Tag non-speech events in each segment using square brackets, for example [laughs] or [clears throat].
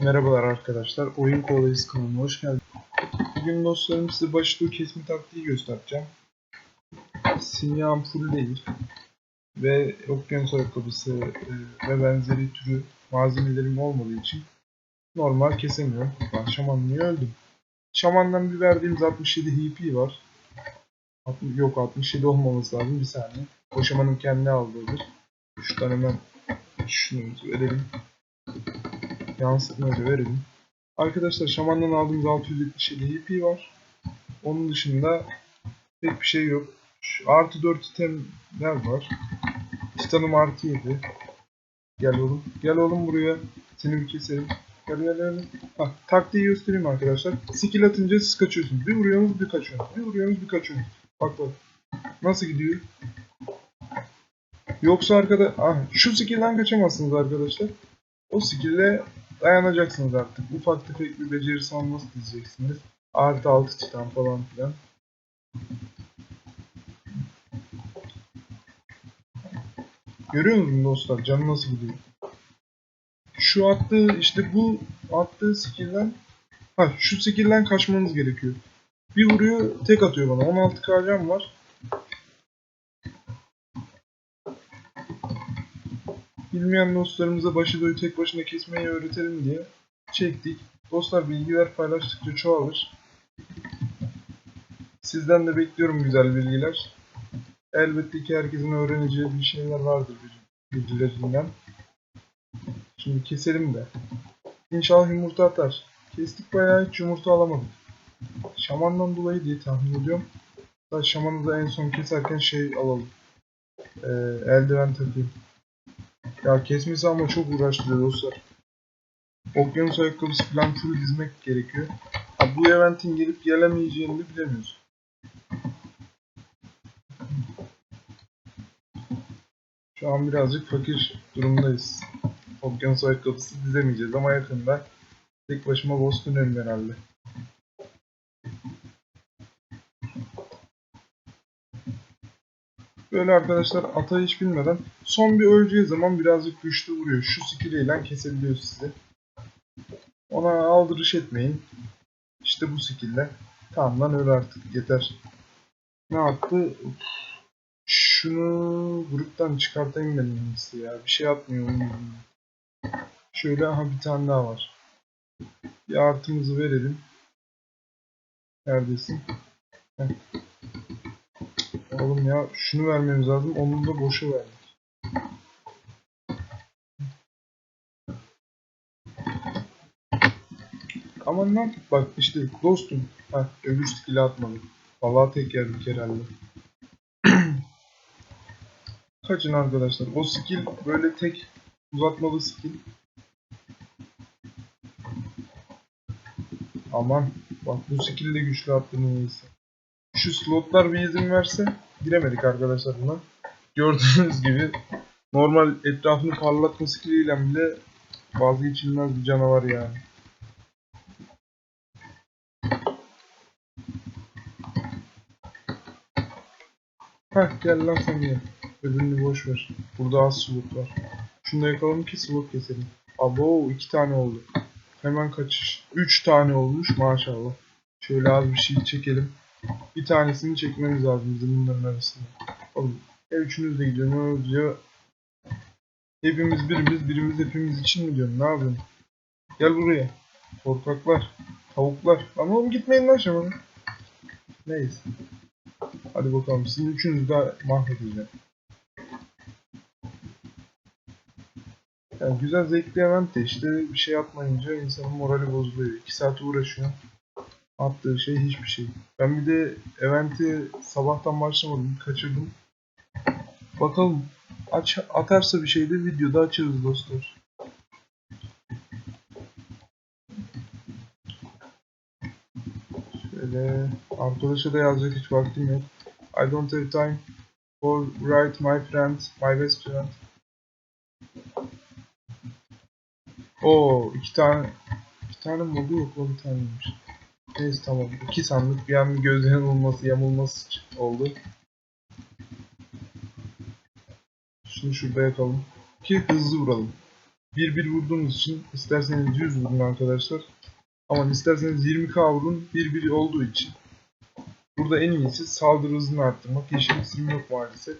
Merhabalar arkadaşlar. Oyun Kovalayız kanalına hoş geldiniz. Bugün dostlarım size başlığı kesme taktiği göstereceğim. Sinyağım full değil. Ve okyanus ayakkabısı e, ve benzeri türü malzemelerim olmadığı için normal kesemiyorum. Ben şaman niye öldüm? Şamandan bir verdiğimiz 67 HP var. 60 Yok 67 olmaması lazım bir saniye. O şamanın kendi aldığıdır. Şuradan hemen şunu verelim yansıtmayı da verelim. Arkadaşlar şamandan aldığımız 677 HP var. Onun dışında pek bir şey yok. Şu artı 4 itemler var. Titanım artı 7. Gel oğlum. Gel oğlum buraya. Seni bir keselim. Gel gel gel. Bak taktiği göstereyim arkadaşlar. Skill atınca siz kaçıyorsunuz. Bir vuruyorsunuz bir kaçıyorsunuz. Bir vuruyorsunuz bir kaçıyorsunuz. Bak bak. Nasıl gidiyor? Yoksa arkada... Ah, şu skill'den kaçamazsınız arkadaşlar. O skill'e dayanacaksınız artık. Ufak tefek bir beceri savunması diyeceksiniz. Artı 6 titan falan filan. Görüyor musunuz dostlar? Canı nasıl gidiyor? Şu attığı işte bu attığı skill'den ha şu skill'den kaçmanız gerekiyor. Bir vuruyor tek atıyor bana. 16 kcam var. Bilmeyen dostlarımıza Bashido'yu tek başına kesmeyi öğretelim diye çektik. Dostlar bilgiler paylaştıkça çoğalır. Sizden de bekliyorum güzel bilgiler. Elbette ki herkesin öğreneceği bir şeyler vardır bilgilerinden. Şimdi keselim de. İnşallah yumurta atar. Kestik bayağı hiç yumurta alamadık. Şamandan dolayı diye tahmin ediyorum. Hatta şamanı da en son keserken şey alalım. Ee, eldiven takayım. Ya kesmesi ama çok uğraştırıyor dostlar. Okyanus ayakkabısı falan full dizmek gerekiyor. Ha, bu eventin gelip gelemeyeceğini de bilemiyoruz. Şu an birazcık fakir durumdayız. Okyanus ayakkabısı dizemeyeceğiz ama yakında tek başıma boss dönerim herhalde. Böyle arkadaşlar ata hiç bilmeden son bir öleceği zaman birazcık güçlü vuruyor. Şu skill ile kesebiliyor sizi. Ona aldırış etmeyin. İşte bu skill'le. Tamam lan öyle artık yeter. Ne yaptı? Şunu gruptan çıkartayım ben en iyisi ya. Bir şey atmıyor. Şöyle aha bir tane daha var. Bir artımızı verelim. Neredesin? Heh. Oğlum ya şunu vermemiz lazım. Onu da boşa verdik. Aman lan bak işte dostum. Ha öbür skill'i atmadım. Vallahi tek yerdik herhalde. [clears throat] Kaçın arkadaşlar. O skill böyle tek uzatmalı skill. Aman bak bu skill de güçlü attığını neyse. Şu slotlar bir izin verse giremedik arkadaşlar buna. Gördüğünüz gibi normal etrafını parlatma skilliyle bile vazgeçilmez bir canavar yani. Heh gel lan sen gel. Öbürünü boş ver. Burada az slot var. Şunu da yakalım ki slot keselim. Abo iki tane oldu. Hemen kaçış. Üç tane olmuş maşallah. Şöyle az bir şey çekelim. Bir tanesini çekmemiz lazım bizim bunların arasında. Oğlum ya üçünüz de gidiyorsunuz ya hepimiz birimiz birimiz hepimiz için mi diyorsun ne yapıyorsun? Gel buraya. Korkaklar. Tavuklar. Ama oğlum gitmeyin lan şamanı. Neyse. Hadi bakalım sizin üçünüzü de mahvedeceğim. Yani güzel zevkli event de işte bir şey yapmayınca insanın morali bozuluyor. 2 saat uğraşıyor. Attığı şey hiçbir şey. Ben bir de eventi sabahtan başlamadım. Kaçırdım. Bakalım. Aç, atarsa bir şey de videoda açarız dostlar. Şöyle arkadaşa da yazacak hiç vaktim yok. I don't have time for write my friend, my best friend. Oo iki tane iki tane modu yok bir taneymiş. Neyse tamam. İki sandık bir an gözlerin olması, yamulması oldu. Şunu şurada yakalım. Ki hızlı vuralım. 1-1 vurduğumuz için isterseniz 100 vurun arkadaşlar. Ama isterseniz 20k vurun 1-1 olduğu için. Burada en iyisi saldırı hızını arttırmak. Yeşil isim yok maalesef.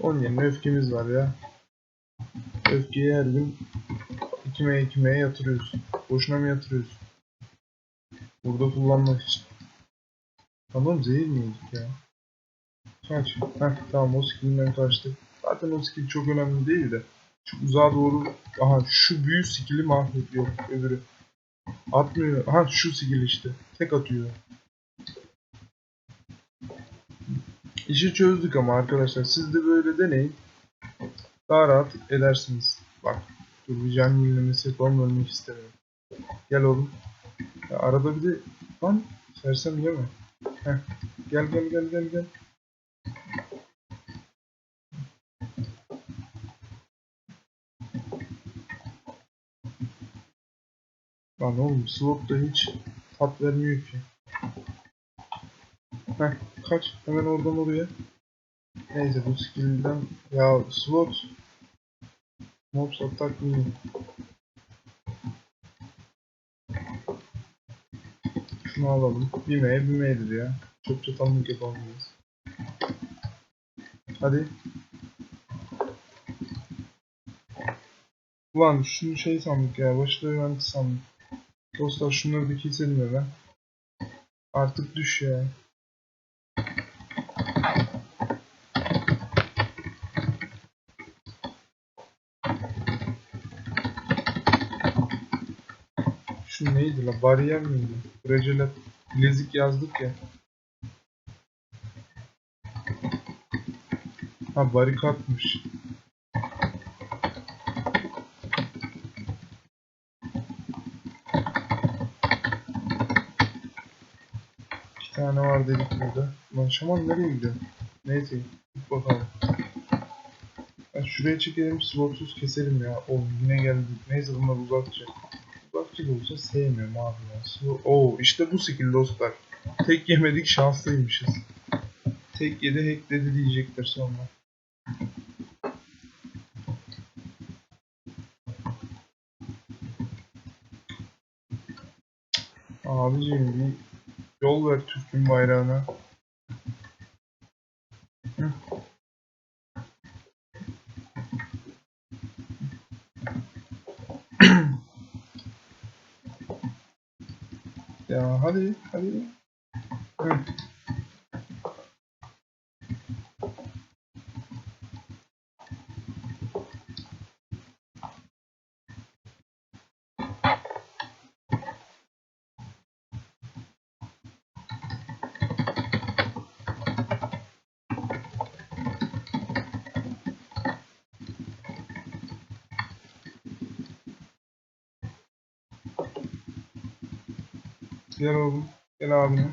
Onun yerine öfkemiz var ya. Öfkeyi her gün 2M 2M'ye yatırıyoruz. Boşuna mı yatırıyoruz? Burada kullanmak için. Tamam zehir mi yedik ya? Kaç. Heh tamam o skillinden kaçtık. Zaten o skill çok önemli değil de. Şu uzağa doğru. Aha şu büyü skill'i mahvediyor öbürü. Atmıyor. Aha şu skill işte. Tek atıyor. İşi çözdük ama arkadaşlar siz de böyle deneyin. Daha rahat edersiniz. Bak. Dur bir can yenilemesi yapalım ölmek istemiyorum. Gel oğlum. Ya arada bir de lan sersem yeme. Heh. Gel gel gel gel gel. Lan oğlum slot da hiç tat vermiyor ki. Heh kaç hemen oradan oraya. Neyse bu skill'den ya slot Mobs attack mini. Şunu alalım. Bime, bimedir ya. Çok çatallık yapamayız. Hadi. Ulan şunu şey sandık ya. Başta öğrenci sandık. Dostlar şunları bir keselim hemen. Artık düş ya. Şu neydi la? Bariyer miydi? Recele bilezik yazdık ya. Ha barikatmış. İki tane var dedik burada. Lan şaman nereye gidiyor? Neyse git bakalım. Ha, şuraya çekelim slotsuz keselim ya. Oğlum yine geldik. Neyse bunlar uzakça. Da olsa sevmiyorum abi ya. Slo- Oo işte bu skill dostlar. Tek yemedik şanslıymışız. Tek yedi hackledi diyecekler sonra. Abiciğim bir yol ver Türk'ün bayrağına. Ya hadi hadi. Gel oğlum. Gel abine.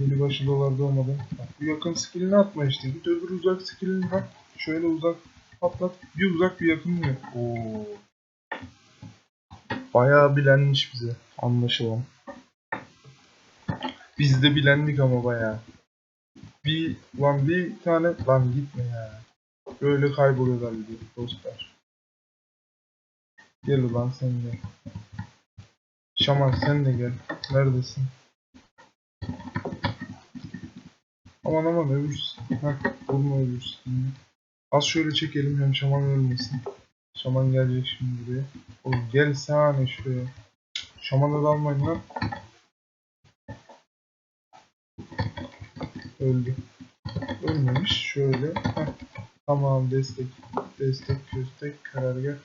Yeni başı dolarda olmadı. Bak, bu yakın skillini atma işte. Git öbür uzak skillini at. Şöyle uzak patlat. Bir uzak bir yakın yok. Oo. Bayağı bilenmiş bize. Anlaşılan. Biz de bilendik ama bayağı. Bir lan bir tane lan gitme ya. Böyle kayboluyorlar bir dostlar. Gel ulan sen de. Şaman sen de gel. Neredesin? Aman aman öbür Heh, vurma öbür Az şöyle çekelim hem şaman ölmesin. Şaman gelecek şimdi buraya. Oğlum gel sahne şuraya. Şamanı da almayın lan. Öldü. Ölmemiş. Şöyle. Heh. Tamam destek. Destek köstek karargah.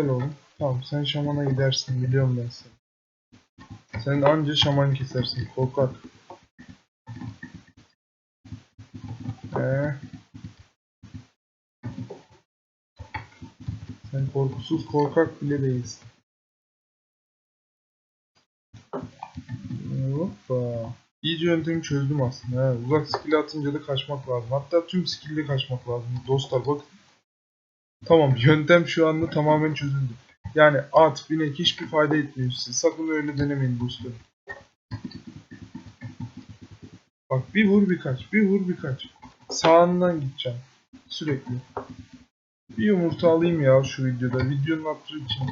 Gel oğlum. Tamam sen şamana gidersin biliyorum ben seni. Sen anca şaman kesersin korkak. Ee, sen korkusuz korkak bile değilsin. Hoppa. İkinci yöntemi çözdüm aslında. He. Uzak skill atınca da kaçmak lazım. Hatta tüm skill'de kaçmak lazım. Dostlar bak. Tamam yöntem şu anda tamamen çözüldü. Yani at, binek hiçbir fayda etmiyor size. Sakın öyle denemeyin dostlarım. Bak bir vur birkaç, bir vur birkaç. Sağından gideceğim. Sürekli. Bir yumurta alayım ya şu videoda. Videonun hatırı için.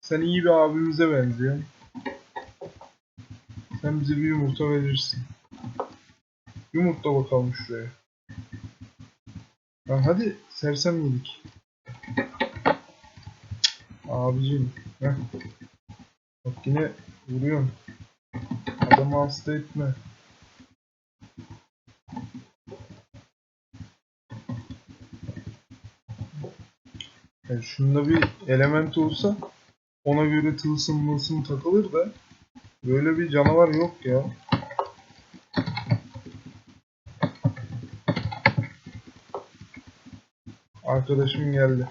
Sen iyi bir abimize benziyorsun. Sen bize bir yumurta verirsin. Yumurta bakalım şuraya. Lan hadi sersem yedik. Abicim. Heh. Bak yine vuruyorsun. Adamı hasta etme. Yani şunda bir element olsa ona göre tılsım mılsım takılır da böyle bir canavar yok ya. Arkadaşım geldi.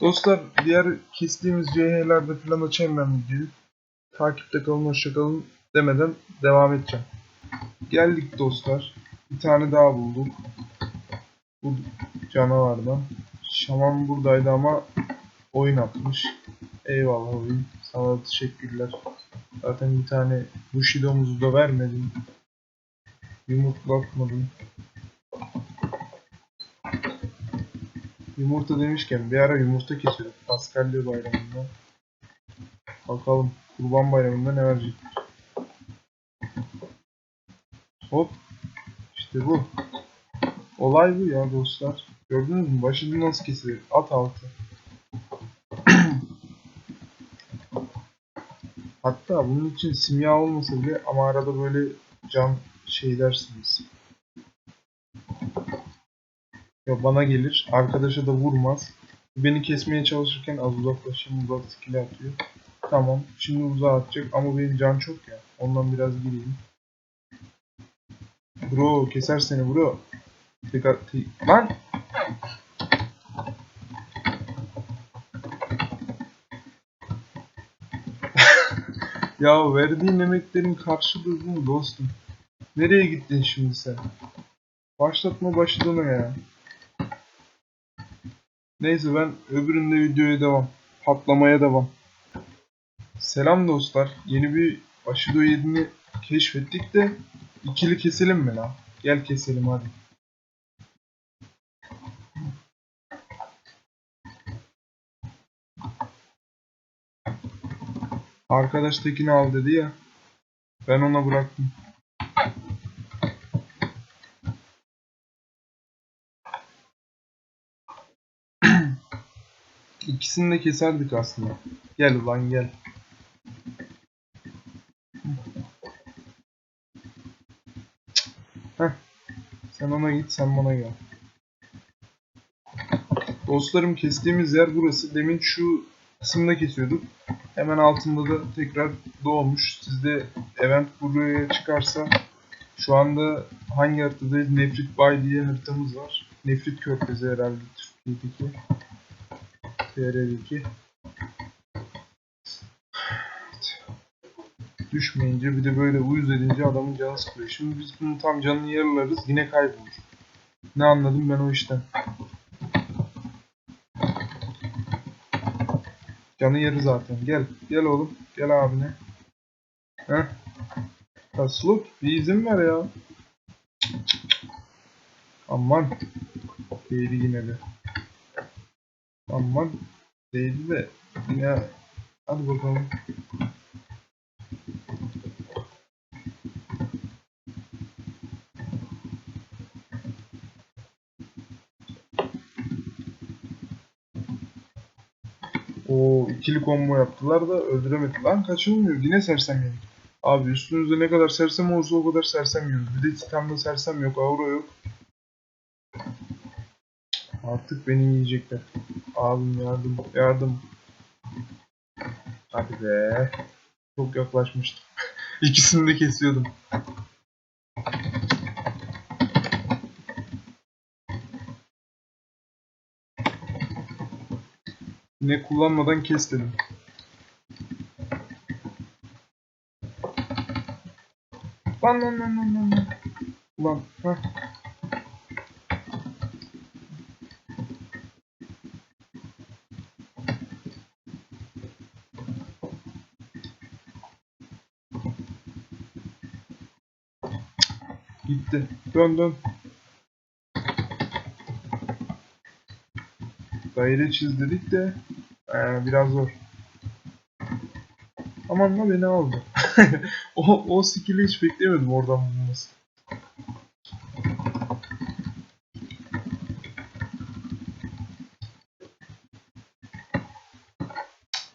Dostlar diğer kestiğimiz CH'lerde falan açayım ben videoyu. Takipte kalın hoşçakalın demeden devam edeceğim. Geldik dostlar. Bir tane daha bulduk. Bu canavardan. Şaman buradaydı ama oyun atmış. Eyvallah oyun. Sana teşekkürler. Zaten bir tane Bushido'muzu da vermedin. Yumurtlatmadın. Yumurta demişken bir ara yumurta kesiyorduk Paskalya bayramında. Bakalım Kurban bayramında ne verecek. Hop. İşte bu. Olay bu ya dostlar. Gördünüz mü? Başını nasıl kesilir? At altı. [clears throat] Hatta bunun için simya olmasa bile ama arada böyle cam şey dersiniz. Bana gelir. Arkadaşa da vurmaz. Beni kesmeye çalışırken az uzaklaşayım. Uzak skill atıyor. Tamam. Şimdi uzağa atacak ama benim can çok ya. Ondan biraz gireyim. Bro keser seni bro. Dikkat. Lan! [laughs] ya verdiğin emeklerin karşılığı bu dostum? Nereye gittin şimdi sen? Başlatma başladığını ya. Neyse ben öbüründe videoya devam. Patlamaya devam. Selam dostlar. Yeni bir Aşido 7'ni keşfettik de ikili keselim mi la? Gel keselim hadi. Arkadaş tekini al dedi ya. Ben ona bıraktım. İkisini de keserdik aslında. Gel ulan gel. Heh. Sen ona git sen bana gel. Dostlarım kestiğimiz yer burası. Demin şu kısımda kesiyorduk. Hemen altında da tekrar doğmuş. Sizde event buraya çıkarsa şu anda hangi haritadayız? Nefrit Bay diye haritamız var. Nefrit Körfezi herhalde Türkiye'deki. TR2 Düşmeyince bir de böyle uyuz edince adamın canı sıkıyor. Şimdi biz bunun tam canını yarılarız yine kaybolur. Ne anladım ben o işten. Canı yarı zaten. Gel. Gel oğlum. Gel abine. Heh. Tasluk bir izin ver ya. Aman. Değdi yine de. Amma değdi de ya hadi bakalım. O ikili combo yaptılar da öldüremedi. Lan kaçılmıyor yine sersem yedik. Abi üstünüzde ne kadar sersem olursa o kadar sersem yiyoruz. Bir de Titan'da sersem yok, Aura yok. Artık beni yiyecekler. Abim yardım. Yardım. Hadi be. Çok yaklaşmıştım. [laughs] İkisini de kesiyordum. Yine kullanmadan kes dedim. Lan lan lan lan lan. Ulan heh. Gitti. Dön. Daire çiz dedik de ee, biraz zor. Aman la beni aldı. [laughs] o, o skill'i hiç beklemedim oradan bulması.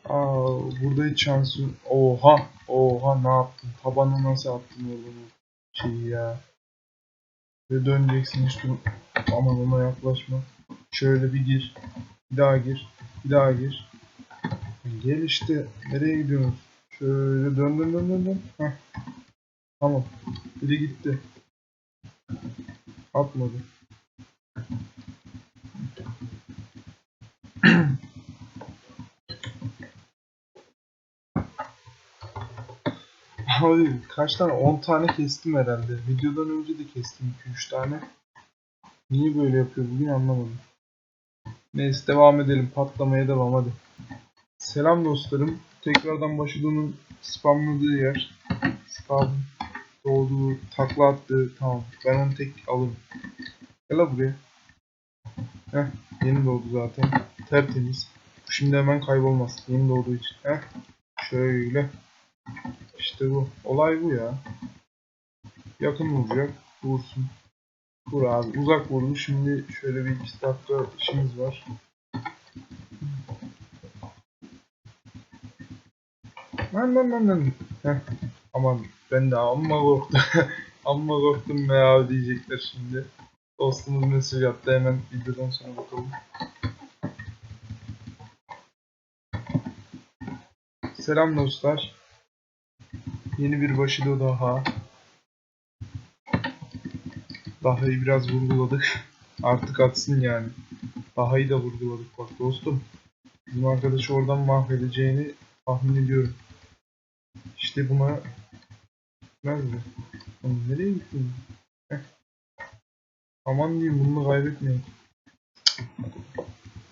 Aa, burada hiç şans yok. Oha! Oha ne yaptın? Tabanı nasıl attın oğlum? Şey ya. Ve döneceksin hiç dur. Ona yaklaşma. Şöyle bir gir. Bir daha gir. Bir daha gir. Gel işte. Nereye gidiyorsunuz? Şöyle dön dön dön dön dön. Tamam. Biri gitti. Atmadı. Abi kaç tane? 10 tane kestim herhalde. Videodan önce de kestim 2-3 tane. Niye böyle yapıyor bugün anlamadım. Neyse devam edelim. Patlamaya devam hadi. Selam dostlarım. Tekrardan Başudu'nun spamladığı yer. Spam doğduğu, takla attığı. Tamam. Ben onu tek alırım. Gel buraya. Heh. Yeni doğdu zaten. Tertemiz. Şimdi hemen kaybolmaz. Yeni doğduğu için. Heh. Şöyle. İşte bu. Olay bu ya. Yakın vuracak. Vursun. Vur abi. Uzak vurdu. Şimdi şöyle bir iki dakika işimiz var. Lan lan lan lan. Heh. Aman ben de amma korktum. [laughs] amma korktum be ya diyecekler şimdi. Dostumuz mesaj attı hemen videodan sonra bakalım. Selam dostlar. Yeni bir başıdo daha. Daha'yı biraz vurguladık. Artık atsın yani. Daha'yı da vurguladık bak dostum. Bizim arkadaşı oradan mahvedeceğini tahmin ediyorum. İşte buna Nerede? Oğlum nereye gittin? Heh. Aman diyeyim bunu kaybetmeyin.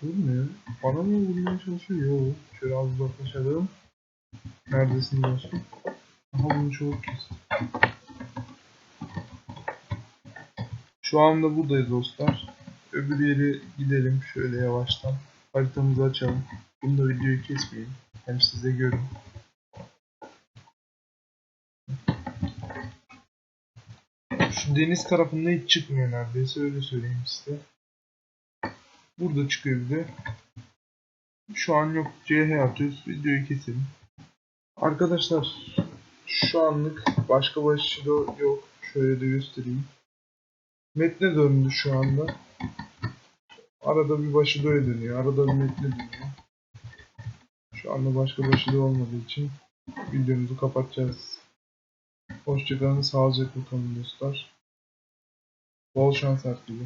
Vurmuyor. Bana mı vurmaya çalışıyor? Yok. Şöyle az uzaklaşalım. Neredesin dostum? Aha bunu çok kesti. Şu anda buradayız dostlar. Öbür yere gidelim şöyle yavaştan. Haritamızı açalım. Bunda videoyu kesmeyin. Hem size görün. Şu deniz tarafında hiç çıkmıyor neredeyse öyle söyleyeyim size. Burada çıkıyor bir de. Şu an yok. CH atıyoruz. Videoyu keselim. Arkadaşlar şu anlık başka başlığı yok. Şöyle de göstereyim. Metne döndü şu anda. Arada bir başı dönüyor. Arada bir metne dönüyor. Şu anda başka başı olmadığı için videomuzu kapatacağız. Hoşçakalın. Sağlıcakla kalın dostlar. Bol şans herkese.